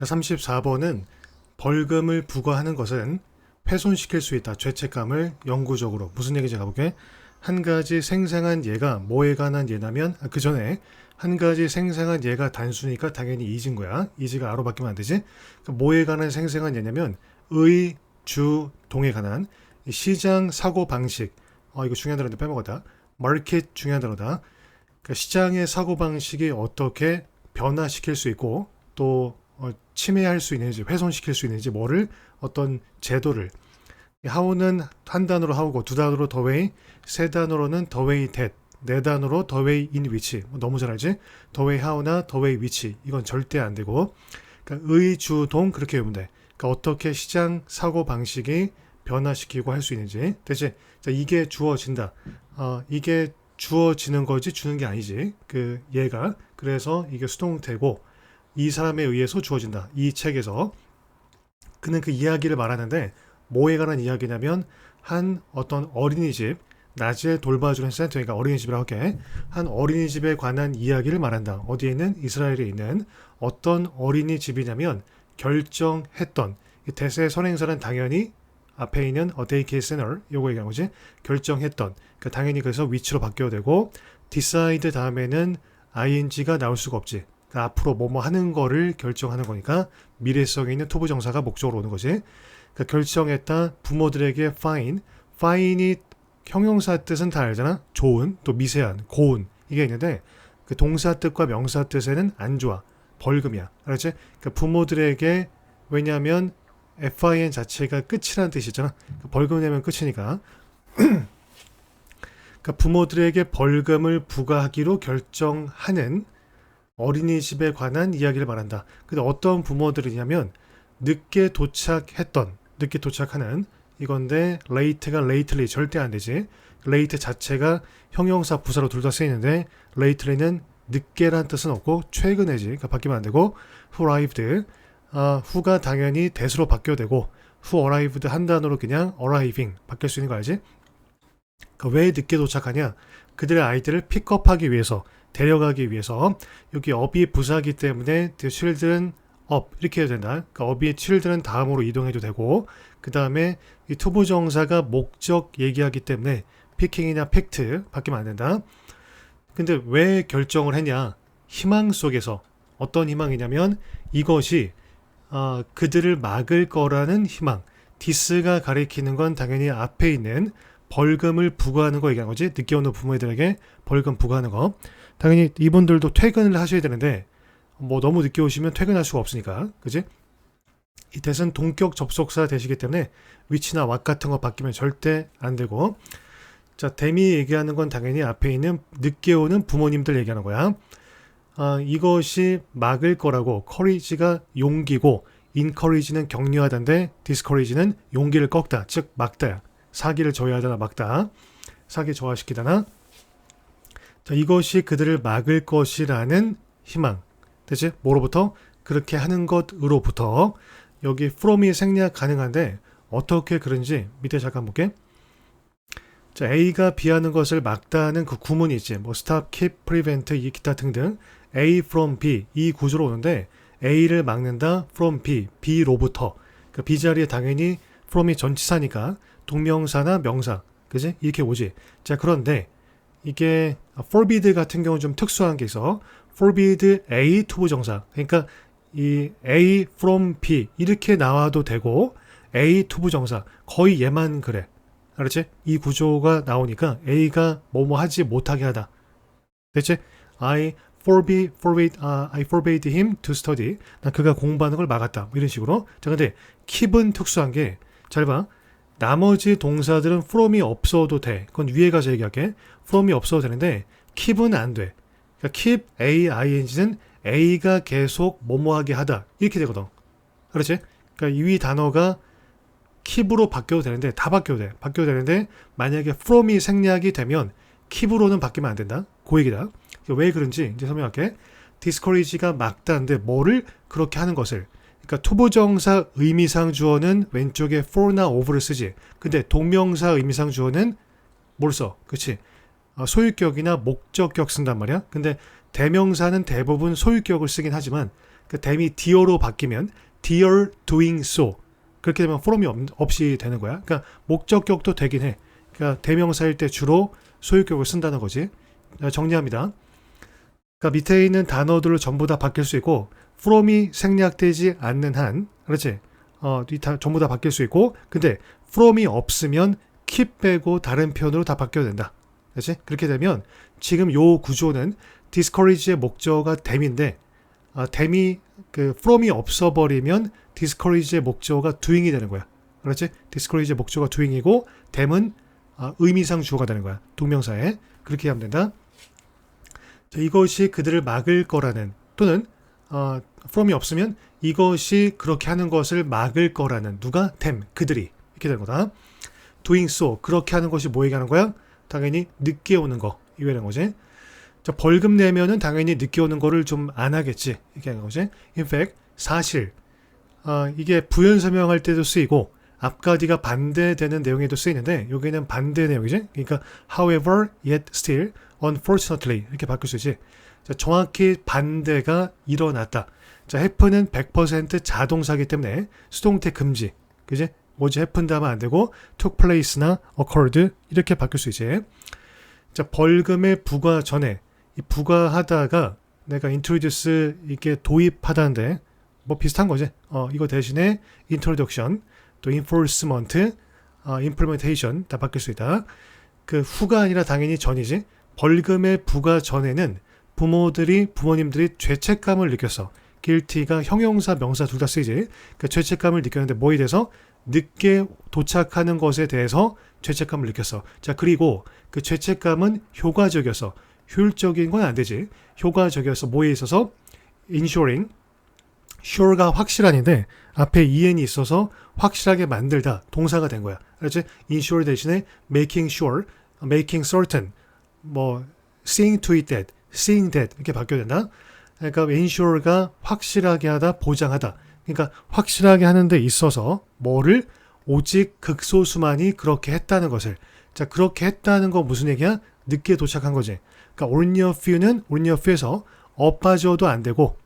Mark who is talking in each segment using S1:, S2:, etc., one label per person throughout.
S1: 34번은 벌금을 부과하는 것은 훼손시킬 수 있다. 죄책감을 영구적으로. 무슨 얘기인지 가볼게. 한 가지 생생한 예가 뭐에 관한 예냐면 아, 그 전에 한 가지 생생한 예가 단수니까 당연히 이진 거야. 이지가 아로 바뀌면 안 되지. 그러니까 뭐에 관한 생생한 예냐면 의, 주, 동에 관한 이 시장 사고 방식. 어 이거 중요한 단어인데 빼먹었다. 마켓 중요한 단어다. 그러니까 시장의 사고 방식이 어떻게 변화시킬 수 있고 또 어, 침해할 수 있는지 훼손시킬 수 있는지 뭐를 어떤 제도를 하우는 한 단어로 하우고 두 단어로 더웨이 세 단어로는 더웨이 댓, 네 단어로 더웨이 인 위치 뭐 너무 잘 알지? 더웨이 하우나 더웨이 위치 이건 절대 안 되고 그러니까 의주동 그렇게 외우면 돼. 그러니까 어떻게 시장 사고 방식이 변화시키고 할 수 있는지 대신 자, 이게 주어진다. 어, 이게 주어지는 거지 주는 게 아니지. 그 얘가 그래서 이게 수동태고 이 사람에 의해서 주어진다. 이 책에서. 그는 그 이야기를 말하는데 뭐에 관한 이야기냐면 한 어떤 어린이집 낮에 돌봐주는 센터니까 어린이집이라고 할게. 한 어린이집에 관한 이야기를 말한다. 어디에 있는? 이스라엘에 있는 어떤 어린이집이냐면 결정했던 이 대세 선행사는 당연히 앞에 있는 daycare center 요거 얘기한 거지? 결정했던. 그러니까 당연히 그래서 위치로 바뀌어야 되고 decide 다음에는 ing가 나올 수가 없지 그러니까 앞으로 뭐뭐 하는 거를 결정하는 거니까 미래성에 있는 투부 정사가 목적으로 오는 거지. 그러니까 결정했다 부모들에게 fine. fine이 형용사 뜻은 다 알잖아. 좋은 또 미세한 고운. 이게 있는데 그 동사 뜻과 명사 뜻에는 안 좋아. 벌금이야. 알았지? 그러니까 부모들에게 왜냐하면 fin 자체가 끝이라는 뜻이잖아. 그러니까 벌금 내면 끝이니까. 그러니까 부모들에게 벌금을 부과하기로 결정하는 어린이집에 관한 이야기를 말한다. 근데 어떤 부모들이냐면 늦게 도착했던 늦게 도착하는 이건데 late가 lately 절대 안 되지. late 자체가 형용사 부사로 둘 다 쓰이는데 lately는 늦게란 뜻은 없고 최근에지. 그러니까 바뀌면 안 되고 who arrived 아, who가 당연히 대수로 바뀌어야 되고 who arrived 한 단어로 그냥 arriving 바뀔 수 있는 거 알지? 그러니까 왜 늦게 도착하냐? 그들의 아이들을 픽업하기 위해서 데려가기 위해서 여기 업이 부사기 때문에 the children up 이렇게 해야 된다. 그러니까 업이 children 다음으로 이동해도 되고 그 다음에 이 투부 정사가 목적 얘기하기 때문에 picking이나 picked 바뀌면 안 된다. 근데 왜 결정을 했냐? 희망 속에서 어떤 희망이냐면 이것이 아, 그들을 막을 거라는 희망. 디스가 가리키는 건 당연히 앞에 있는 벌금을 부과하는 거 얘기하는 거지. 늦게 오는 부모들에게 벌금 부과하는 거. 당연히 이분들도 퇴근을 하셔야 되는데 뭐 너무 늦게 오시면 퇴근할 수가 없으니까. 그지? 이 대신 동격 접속사 되시기 때문에 위치나 왓 같은 거 바뀌면 절대 안 되고. 자, 데미 얘기하는 건 당연히 앞에 있는 늦게 오는 부모님들 얘기하는 거야. 아, 이것이 막을 거라고 courage가 용기고 encourage는 격려하다인데 discourage는 용기를 꺾다 즉 막다야 사기를 저해하다나 막다. 사기 저하시키다나? 자, 이것이 그들을 막을 것이라는 희망. 대체 뭐로부터? 그렇게 하는 것으로부터. 여기 from이 생략 가능한데 어떻게 그런지 밑에 잠깐 볼게. 자, A가 B하는 것을 막다는 그 구문이 있지. 뭐 stop, keep, prevent, 이 기타 등등. A from B 이 구조로 오는데 A를 막는다 from B, B로부터. 그 B 자리에 당연히 from이 전치사니까 동명사나 명사, 그지? 이렇게 오지. 자 그런데 이게 forbid 같은 경우 좀 특수한 게 있어. forbid A 투부 정사. 그러니까 이 A from B 이렇게 나와도 되고 A 투부 정사 거의 얘만 그래. 알았지? 이 구조가 나오니까 A가 뭐뭐 하지 못하게 하다. 됐지? I forbid, forbid, uh, I forbade him to study. 난 그가 공부하는 걸 막았다. 뭐 이런 식으로. 자, 근데 keep은 특수한 게, 잘 봐. 나머지 동사들은 from이 없어도 돼. 그건 위에 가서 얘기할게. from이 없어도 되는데, keep은 안 돼. 그러니까 keep A, ing는 A가 계속 뭐뭐하게 하다. 이렇게 되거든. 그렇지? 그러니까 이위 단어가 keep으로 바뀌어도 되는데, 다 바뀌어도 돼. 바뀌어도 되는데, 만약에 from이 생략이 되면, keep으로는 바뀌면 안 된다. 그 얘기다. 왜 그런지 이제 설명할게. discourage가 막다인데 뭐를 그렇게 하는 것을. 그러니까 투부정사 의미상 주어는 왼쪽에 for나 of를 쓰지. 근데 동명사 의미상 주어는 뭘 써? 그치? 어, 소유격이나 목적격 쓴단 말이야. 근데 대명사는 대부분 소유격을 쓰긴 하지만 그 댐이 dear로 바뀌면 dear doing so 그렇게 되면 forum이 없, 없이 되는 거야. 그러니까 목적격도 되긴 해. 그러니까 대명사일 때 주로 소유격을 쓴다는 거지. 자, 정리합니다. 그러니까 밑에 있는 단어들을 전부 다 바뀔 수 있고 from이 생략되지 않는 한 그렇지? 어, 이 다, 전부 다 바뀔 수 있고 근데 from이 없으면 keep 빼고 다른 표현으로 다 바뀌어야 된다. 그렇지? 그렇게 되면 지금 요 구조는 discourage의 목적어가 them인데 아, them이 그 from이 없어 버리면 discourage의 목적어가 doing이 되는 거야. 그렇지? discourage의 목적어가 doing이고 them은 아, 의미상 주어가 되는 거야. 동명사에. 그렇게 하면 된다. 자, 이것이 그들을 막을 거라는 또는 어, from이 없으면 이것이 그렇게 하는 것을 막을 거라는 누가 them 그들이 이렇게 되는 거다. doing so 그렇게 하는 것이 뭐 얘기하는 거야? 당연히 늦게 오는 거 이거 되는 거지. 자, 벌금 내면은 당연히 늦게 오는 거를 좀 안 하겠지 이렇게 하는 거지. in fact 사실 아, 이게 부연 설명할 때도 쓰이고 앞가디가 반대되는 내용에도 쓰이는데 여기는 반대 내용이지. 그러니까 however yet still unfortunately 이렇게 바꿀 수 있지. 자, 정확히 반대가 일어났다. 자, happen은 100% 자동사기 때문에 수동태 금지. 그지? 뭐지? happened 하면 안 되고 took place나 occurred 이렇게 바꿀 수 있지. 자, 벌금의 부과 전에 이 부과하다가 내가 introduce 이게 도입하다는데 뭐 비슷한 거지. 어, 이거 대신에 introduction 또 enforcement, 어, implementation 다 바뀔 수 있다. 그 후가 아니라 당연히 전이지. 벌금의 부과 전에는 부모들이 부모님들이 죄책감을 느꼈어. guilty가 형용사 명사 둘 다 쓰이지. 그 죄책감을 느꼈는데 뭐에 대해서 늦게 도착하는 것에 대해서 죄책감을 느꼈어. 자 그리고 그 죄책감은 효과적이었어. 효율적인 건 안 되지. 효과적이어서 뭐에 있어서 ensuring sure가 확실한인데 앞에 en이 있어서 확실하게 만들다 동사가 된 거야. 그렇지? ensure 대신에 making sure, making certain, 뭐 seeing to it that, seeing that 이렇게 바뀌어야 된다. 그러니까 ensure가 확실하게 하다, 보장하다. 그러니까 확실하게 하는 데 있어서 뭐를 오직 극소수만이 그렇게 했다는 것을. 자, 그렇게 했다는 건 무슨 얘기야? 늦게 도착한 거지. 그러니까 only a few는 only a few에서 엇빠져도 안 되고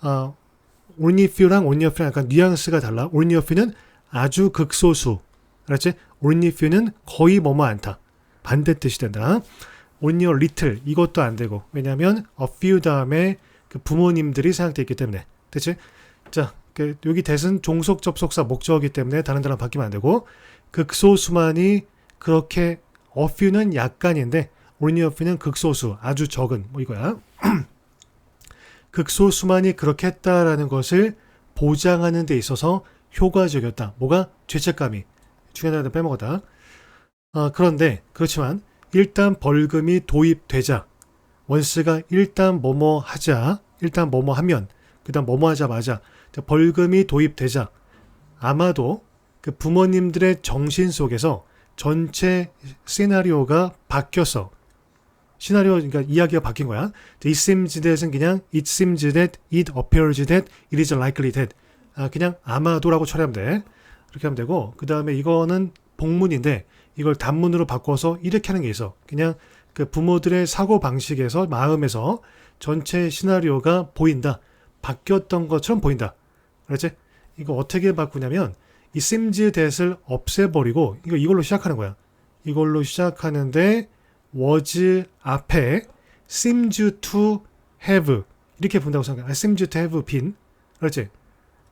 S1: 아, only few랑 only a few 약간 뉘앙스가 달라. only a few는 아주 극소수. 그렇지? only few는 거의 뭐뭐 않다. 반대 뜻이 된다. Only a little 이것도 안 되고 왜냐하면 a few 다음에 그 부모님들이 생각돼 있기 때문에 됐지? 자그 여기 대은 종속 접속사 목적이기 때문에 다른 데랑 바뀌면 안 되고 극소수만이 그렇게 a few는 약간인데 only a few는 극소수 아주 적은 뭐 이거야. 극소수만이 그렇게 했다라는 것을 보장하는 데 있어서 효과적이었다. 뭐가 죄책감이 중요하다 빼먹었다. 아, 그런데 그렇지만 일단 벌금이 도입되자 원스가 일단 뭐뭐 하자 일단 뭐뭐 하면 그다음 뭐뭐 하자마자 벌금이 도입되자 아마도 그 부모님들의 정신 속에서 전체 시나리오가 바뀌었어. 시나리오 그러니까 이야기가 바뀐 거야. it seems that은 그냥 it seems that, it appears that, it is likely that. 아, 그냥 아마도라고 처리하면 돼. 그렇게 하면 되고 그 다음에 이거는 복문인데 이걸 단문으로 바꿔서 이렇게 하는 게 있어. 그냥 그 부모들의 사고 방식에서 마음에서 전체 시나리오가 보인다. 바뀌었던 것처럼 보인다. 그렇지? 이거 어떻게 바꾸냐면 이 seems that을 없애버리고 이거 이걸로 시작하는 거야. 이걸로 시작하는데 was 앞에 seems have 이렇게 본다고 생각해. 아, seems to have been. 그렇지?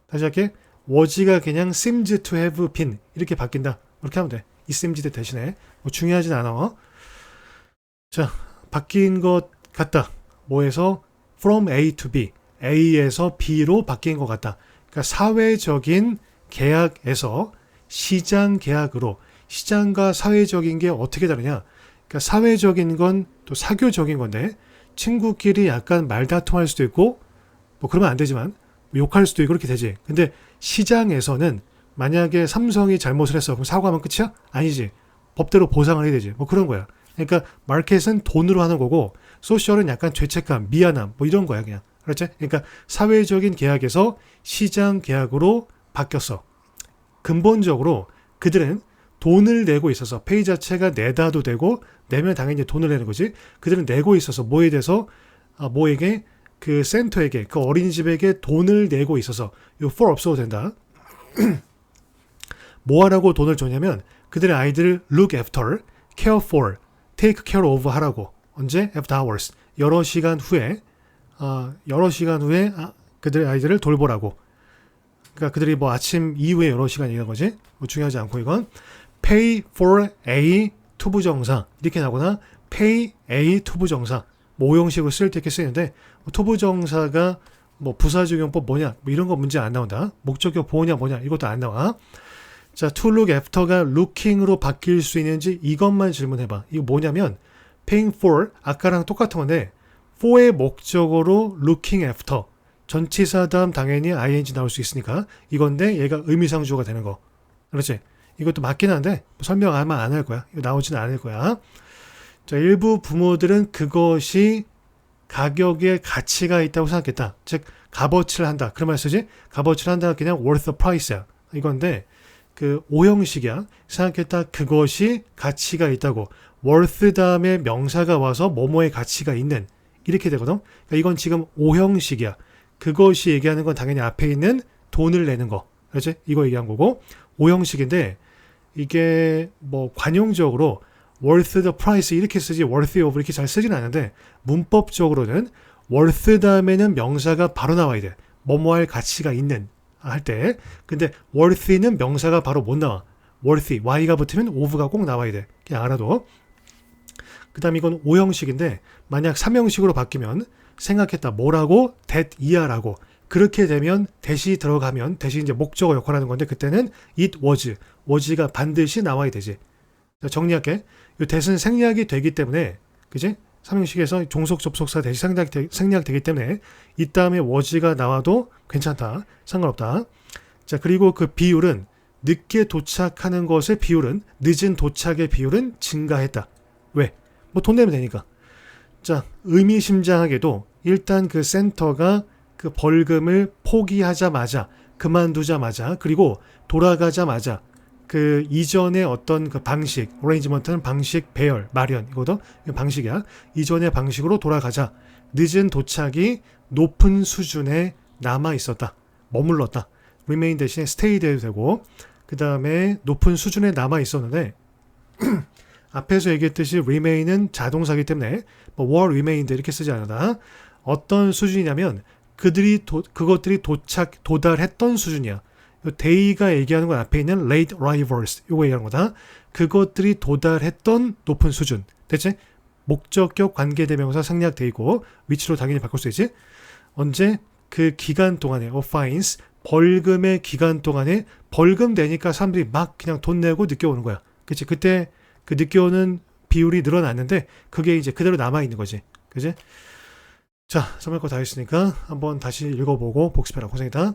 S1: 다시 할게. was가 그냥 seems to have been 이렇게 바뀐다. 이렇게 하면 돼. 이 seems that 대신에 뭐 중요하진 않아. 자, 바뀐 것 같다. 뭐에서 from A to B, A에서 B로 바뀐 것 같다. 그러니까 사회적인 계약에서 시장 계약으로 시장과 사회적인 게 어떻게 다르냐? 그러니까 사회적인 건 또 사교적인 건데 친구끼리 약간 말다툼할 수도 있고 뭐 그러면 안 되지만 뭐 욕할 수도 있고 그렇게 되지. 근데 시장에서는 만약에 삼성이 잘못을 했어. 그럼 사과하면 끝이야? 아니지. 법대로 보상을 해야 되지. 뭐 그런 거야. 그러니까 마켓은 돈으로 하는 거고 소셜은 약간 죄책감, 미안함 뭐 이런 거야 그냥. 그렇지? 그러니까 사회적인 계약에서 시장 계약으로 바뀌었어. 근본적으로 그들은 돈을 내고 있어서 페이 자체가 내다도 되고 내면 당연히 돈을 내는 거지. 그들은 내고 있어서 뭐에 대해서 아, 뭐에게 그 센터에게 그 어린이집에게 돈을 내고 있어서 요 for 없어도 된다. 뭐 하라고 돈을 줬냐면 그들의 아이들을 look after, care for, take care of 하라고. 언제? after hours. 여러 시간 후에 아, 여러 시간 후에 아, 그들의 아이들을 돌보라고. 그러니까 그들이 뭐 아침 이후에 여러 시간 얘기한 거지? 뭐 중요하지 않고 이건 pay for a 투부 정사. 이렇게 나거나 pay a 투부 정사. 뭐 오형식으로 쓸 때 이렇게 쓰이는데 뭐 투부 정사가 뭐 부사적용법 뭐냐? 뭐 이런 거 문제 안 나온다. 목적격 보호냐 뭐냐? 이것도 안 나와 자 to look after가 looking으로 바뀔 수 있는지 이것만 질문해봐. 이거 뭐냐면 paying for 아까랑 똑같은 건데 for의 목적어로 looking after. 전치사 다음 당연히 ing 나올 수 있으니까 이건데 얘가 의미상주어가 되는 거. 그렇지? 이것도 맞긴 한데 설명 아마 안 할 거야. 이거 나오지는 않을 거야. 자 일부 부모들은 그것이 가격에 가치가 있다고 생각했다. 즉 값어치를 한다. 그런 말 쓰지? 값어치를 한다. 그냥 worth the price야. 이건데 그 오형식이야 생각했다 그것이 가치가 있다고 worth 다음에 명사가 와서 뭐뭐의 가치가 있는 이렇게 되거든 그러니까 이건 지금 오형식이야 그것이 얘기하는 건 당연히 앞에 있는 돈을 내는 거. 그렇지? 이거 얘기한 거고. 오형식인데 이게 뭐 관용적으로 worth the price 이렇게 쓰지 worthy of 이렇게 잘 쓰진 않는데 문법적으로는 worth 다음에는 명사가 바로 나와야 돼. 뭐뭐 할 가치가 있는 할 때. 근데 worthy는 명사가 바로 못 나와. worthy y가 붙으면 of가 꼭 나와야 돼. 그냥 알아도. 그 다음 이건 오형식인데 만약 삼형식으로 바뀌면 생각했다 뭐라고 that 이하라고 그렇게 되면 대시 들어가면 대시 이제 목적어 역할하는 건데 그때는 it was was가 반드시 나와야 되지 자, 정리할게 이 that은 생략이 되기 때문에 그지 삼형식에서 종속 접속사 대시 생략 생략되기 때문에 이 다음에 was가 나와도 괜찮다. 상관없다. 자 그리고 그 비율은 늦게 도착하는 것의 비율은 늦은 도착의 비율은 증가했다. 왜? 뭐 돈 내면 되니까. 자, 의미심장하게도 일단 그 센터가 그 벌금을 포기하자마자 그만두자마자 그리고 돌아가자마자 그 이전의 어떤 그 방식, 어레인지먼트는 방식, 배열, 마련 이거도 방식이야. 이전의 방식으로 돌아가자. 늦은 도착이 높은 수준에 남아 있었다. 머물렀다. remain 대신에 stay 돼도 되고 그 다음에 높은 수준에 남아 있었는데 앞에서 얘기했듯이 remain은 자동사기 때문에 뭐 were remained 이렇게 쓰지 않아. 어떤 수준이냐면 그들이 도, 그것들이 도착 도달했던 수준이야. 데이가 얘기하는 건 앞에 있는 late arrivals 이거 얘기하는 거다. 그것들이 도달했던 높은 수준. 대체 목적격 관계대명사 생략돼 있고 위치로 당연히 바꿀 수 있지. 언제 그 기간 동안에 of fines 벌금의 기간 동안에 벌금 내니까 사람들이 막 그냥 돈 내고 늦게 오는 거야. 그치 그때 그 늦게 오는 비율이 늘어났는데 그게 이제 그대로 남아 있는 거지. 그지? 자, 설명 거다 했으니까 한번 다시 읽어보고 복습해라. 고생했다.